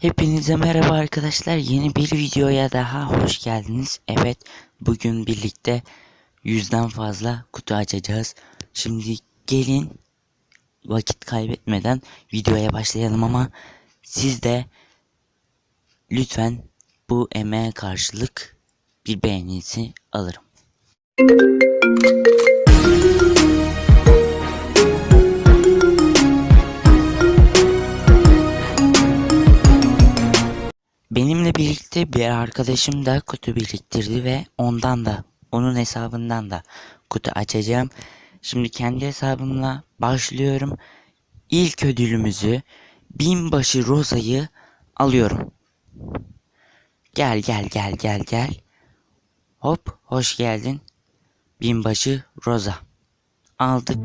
Hepinize merhaba arkadaşlar. Yeni bir videoya daha hoş geldiniz. Evet, bugün birlikte yüzden fazla kutu açacağız. Şimdi gelin vakit kaybetmeden videoya başlayalım ama siz de lütfen bu emeğe karşılık bir beğeninizi alırım. Benimle birlikte bir arkadaşım da kutu biriktirdi ve ondan da onun hesabından da kutu açacağım. Şimdi kendi hesabımla başlıyorum. İlk ödülümüzü binbaşı Rosa'yı alıyorum. Gel gel gel gel gel. Hop hoş geldin. Binbaşı Rosa. Aldık.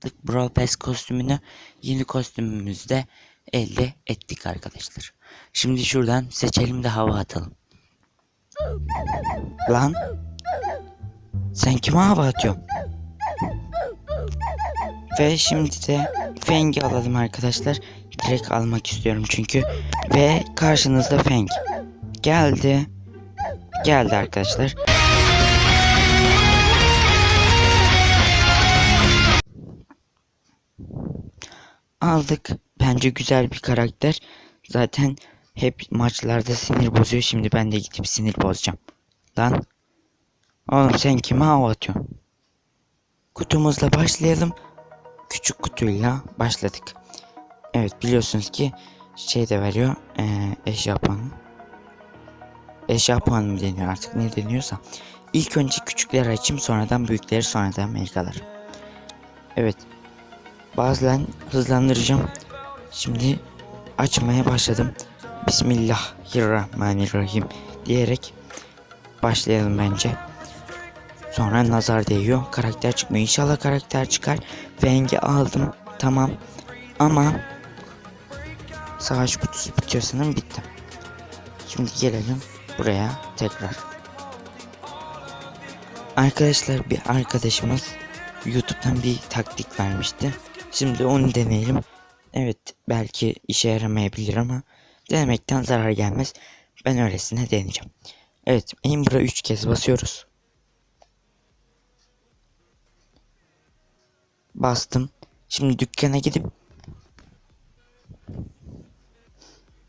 Aldık Brawl Pass kostümünü. Yeni kostümümüzü de elde ettik arkadaşlar. Şimdi şuradan seçelim de hava atalım. Lan. Sen kime hava atıyorsun? Ve şimdi de Feng'i alalım arkadaşlar. Direkt almak istiyorum çünkü. Ve karşınızda Feng. Geldi. Geldi arkadaşlar. Aldık. Bence güzel bir karakter. Zaten hep maçlarda sinir bozuyor. Şimdi ben de gidip sinir bozacağım. Lan. Oğlum sen kime hava atıyorsun? Kutumuzla başlayalım. Küçük kutuyla başladık. Evet biliyorsunuz ki şey de veriyor. Ee, eşya puanı. Eşya puanı mı deniyor artık ne deniyorsa. İlk önce küçükleri açayım sonradan büyükleri sonradan melikalar. Evet. Bazen hızlandıracağım. Şimdi açmaya başladım. Bismillahirrahmanirrahim diyerek başlayalım bence. Sonra nazar değiyor. Karakter çıkmıyor. İnşallah karakter çıkar. Feng'i aldım. Tamam. Ama savaş kutusu bitiyor sanırım bitti. Şimdi gelelim buraya tekrar. Arkadaşlar bir arkadaşımız YouTube'dan bir taktik vermişti. Şimdi onu deneyelim. Evet belki işe yaramayabilir ama denemekten zarar gelmez. Ben öylesine deneyeceğim. Evet Ember'a 3 kez basıyoruz. Bastım. Şimdi dükkana gidip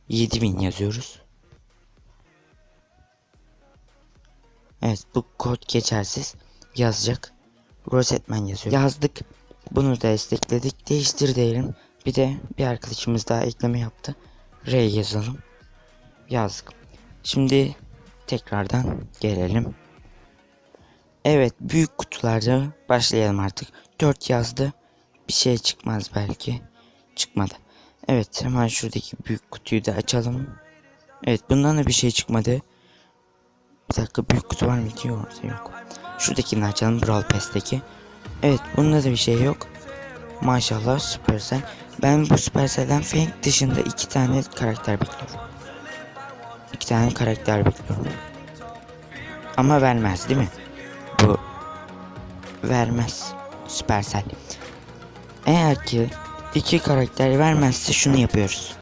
7000 yazıyoruz. Evet bu kod geçersiz yazacak. Rosetman yazıyor. Yazdık. Bunu destekledik. Değiştir diyelim. Bir de bir arkadaşımız daha ekleme yaptı. R yazalım. Yazdık. Şimdi tekrardan gelelim. Evet büyük kutularda başlayalım artık. 4 yazdı. Bir şey çıkmaz belki. Çıkmadı. Evet hemen şuradaki büyük kutuyu da açalım. Evet bundan da bir şey çıkmadı. Bir dakika büyük kutu var mı diyor orada yok. Şuradakini açalım Brawl Pass'teki. Evet bunda da bir şey yok. Maşallah Supercell. Ben bu Supercell'den Fang dışında iki tane karakter bekliyorum. İki tane karakter bekliyorum. Ama vermez değil mi? Bu vermez Supercell. Eğer ki iki karakter vermezse şunu yapıyoruz.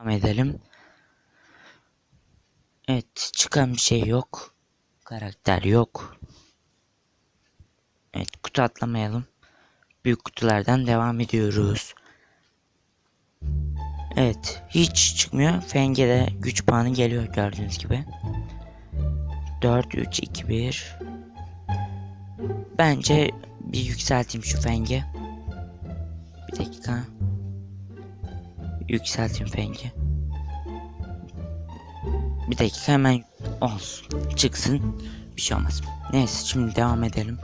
Devam edelim. Evet çıkan bir şey yok. Karakter yok. Evet kutu atlamayalım. Büyük kutulardan devam ediyoruz. Evet hiç çıkmıyor. Fenge de güç puanı geliyor gördüğünüz gibi. 4 3 2 1 Bence bir yükselteyim şu Fenge. Bir dakika. Yükselteyim Fenge. Bir dakika hemen olsun. Çıksın. Bir şey olmaz. Neyse şimdi devam edelim.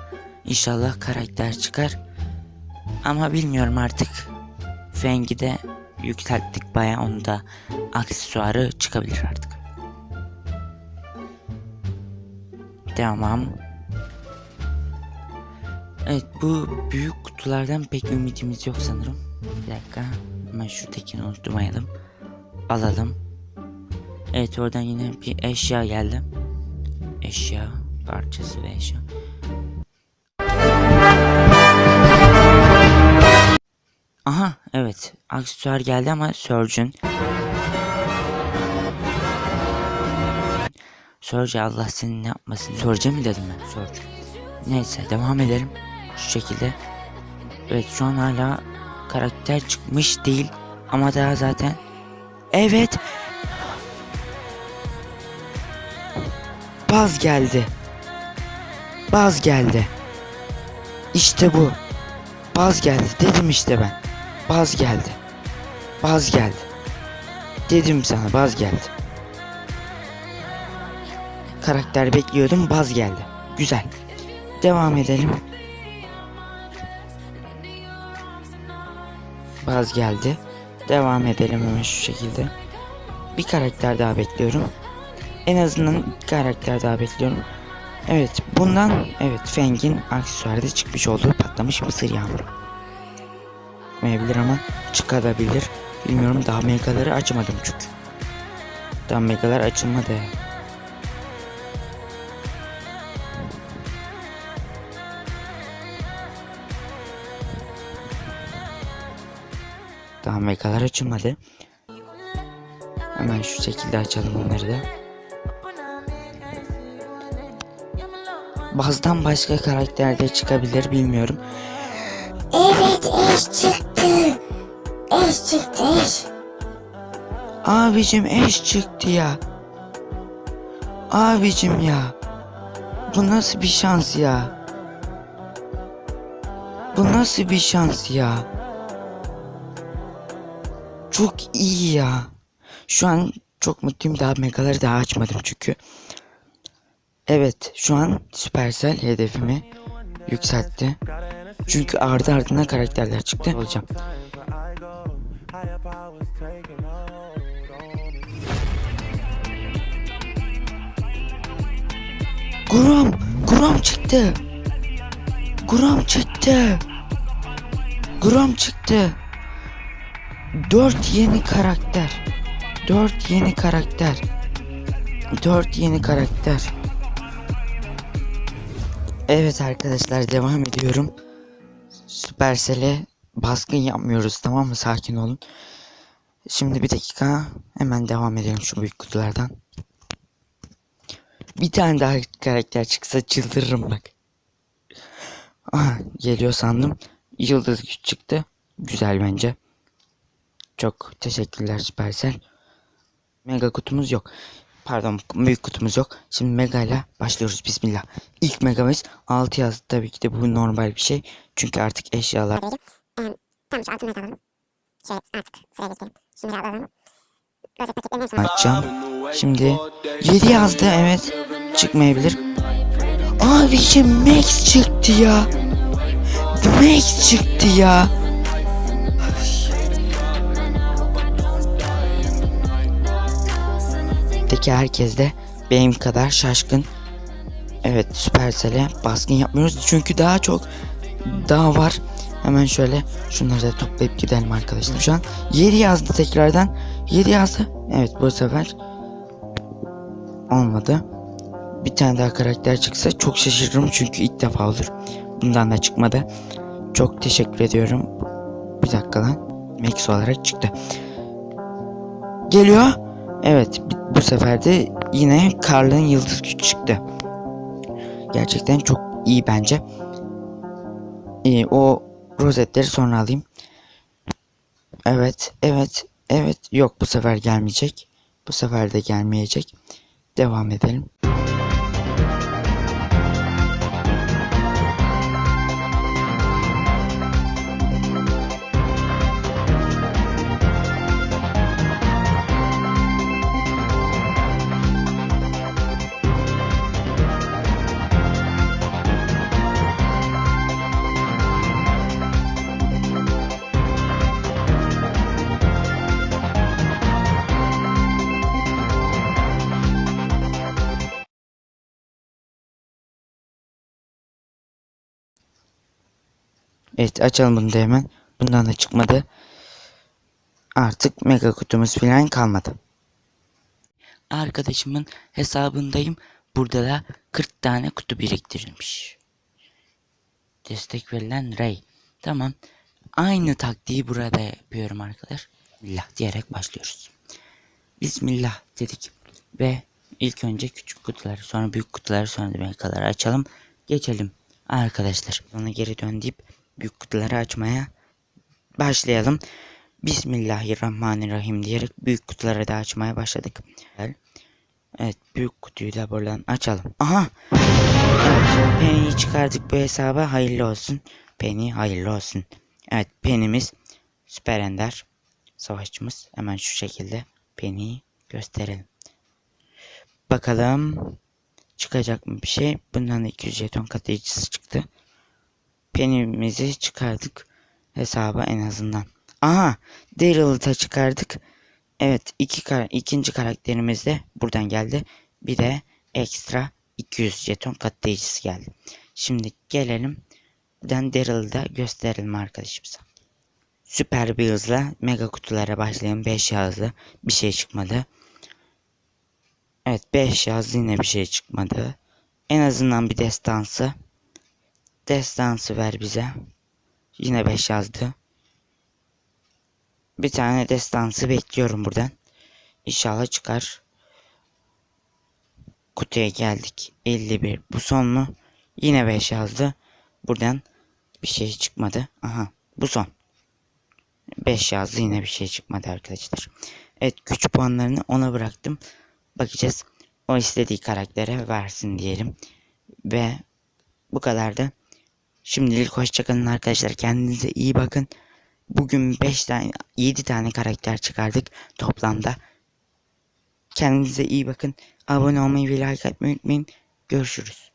İnşallah karakter çıkar. Ama bilmiyorum artık. Feng'i de yükselttik baya onu da aksesuarı çıkabilir artık. Tamam. Evet bu büyük kutulardan pek ümitimiz yok sanırım. Bir dakika. Hemen şuradakini unutmayalım. Alalım. Evet oradan yine bir eşya geldi. Eşya. parçası ve eşya. Aha evet aksesuar geldi ama Surgeon. Surge Allah senin ne yapmasın. Surge mi dedim ben? Surge. Neyse devam edelim. Şu şekilde. Evet şu an hala karakter çıkmış değil. Ama daha zaten. Evet. Baz geldi. Baz geldi. İşte bu. Baz geldi dedim işte ben. Baz geldi. Baz geldi. Dedim sana baz geldi. Karakter bekliyordum baz geldi. Güzel. Devam edelim. Baz geldi. Devam edelim hemen şu şekilde. Bir karakter daha bekliyorum. En azından karakter daha bekliyorum. Evet bundan evet Feng'in aksesuarda çıkmış olduğu patlamış mısır yağmuru. Çıkmayabilir ama çıkabilir. Bilmiyorum daha megaları açmadım çünkü. Daha megalar açılmadı. Daha megalar açılmadı. Hemen şu şekilde açalım onları da. Bazdan başka karakter de çıkabilir bilmiyorum. Evet eş çıktı. Eş çıktı eş. Abicim eş çıktı ya. Abicim ya. Bu nasıl bir şans ya? Bu nasıl bir şans ya? Çok iyi ya. Şu an çok mutluyum. Daha megaları daha açmadım çünkü. Evet şu an Supercell hedefimi yükseltti. Çünkü ardı ardına karakterler çıktı. Olacağım. Grom, Grom çıktı. Grom çıktı. Grom çıktı. Dört yeni karakter. Dört yeni karakter. Dört yeni karakter. Evet arkadaşlar devam ediyorum. Supercell'e baskın yapmıyoruz tamam mı? Sakin olun. Şimdi bir dakika hemen devam edelim şu büyük kutulardan. Bir tane daha karakter çıksa çıldırırım bak. Ah, geliyor sandım. Yıldız güç çıktı. Güzel bence. Çok teşekkürler Supercell. Mega kutumuz yok. Pardon büyük kutumuz yok. Şimdi mega ile başlıyoruz. Bismillah. İlk megamız 6 yazdı. Tabii ki de bu normal bir şey. Çünkü artık eşyalar. Ee, tamam şu altınları da alalım. Şöyle artık sıraya geçelim. Şunları alalım. Rozet paketlerini en son açacağım. Şimdi 7 yazdı evet. Çıkmayabilir. Abiciğim Max çıktı ya. Max çıktı ya. Peki herkes de benim kadar şaşkın. Evet Supercell'e baskın yapmıyoruz çünkü daha çok daha var. Hemen şöyle şunları da toplayıp gidelim arkadaşlar. Şu an 7 yazdı tekrardan. 7 yazdı. Evet bu sefer olmadı. Bir tane daha karakter çıksa çok şaşırırım çünkü ilk defa olur. Bundan da çıkmadı. Çok teşekkür ediyorum. Bir dakika lan. Max olarak çıktı. Geliyor. Evet bu sefer de yine Karl'ın yıldız güç çıktı. Gerçekten çok iyi bence. İyi o rozetleri sonra alayım. Evet, evet, evet. Yok bu sefer gelmeyecek. Bu sefer de gelmeyecek. Devam edelim. Evet açalım bunu da hemen. Bundan da çıkmadı. Artık mega kutumuz falan kalmadı. Arkadaşımın hesabındayım. burada da 40 tane kutu biriktirilmiş. Destek verilen Ray. Tamam. Aynı taktiği burada yapıyorum arkadaşlar. Bismillah diyerek başlıyoruz. Bismillah dedik. Ve ilk önce küçük kutuları sonra büyük kutuları sonra da kadar açalım. Geçelim arkadaşlar. Sonra geri dön deyip büyük kutuları açmaya başlayalım. Bismillahirrahmanirrahim diyerek büyük kutuları da açmaya başladık. Evet büyük kutuyu da buradan açalım. Aha! Evet Penny'yi çıkardık bu hesaba hayırlı olsun. Penny hayırlı olsun. Evet Penny'miz süper ender savaşçımız. Hemen şu şekilde Penny'yi gösterelim. Bakalım çıkacak mı bir şey. Bundan da 200 jeton katlayıcısı çıktı. Penny'mizi çıkardık hesaba en azından. Aha Daryl'ı da çıkardık. Evet iki kar ikinci karakterimiz de buradan geldi. Bir de ekstra 200 jeton katlayıcısı geldi. Şimdi gelelim. Buradan Daryl'ı da gösterelim arkadaşımıza. Süper bir hızla mega kutulara başlayalım. 5 yazdı. Bir şey çıkmadı. Evet 5 yazdı yine bir şey çıkmadı. En azından bir destansı. Destansı ver bize. Yine 5 yazdı. Bir tane destansı bekliyorum buradan. İnşallah çıkar. Kutuya geldik. 51. Bu son mu? Yine 5 yazdı. Buradan bir şey çıkmadı. Aha bu son. 5 yazdı yine bir şey çıkmadı arkadaşlar. Evet güç puanlarını ona bıraktım. Bakacağız. O istediği karaktere versin diyelim. Ve bu kadar da. Şimdilik hoşçakalın arkadaşlar. Kendinize iyi bakın. Bugün 5 tane 7 tane karakter çıkardık toplamda. Kendinize iyi bakın. Abone olmayı ve like atmayı unutmayın. Görüşürüz.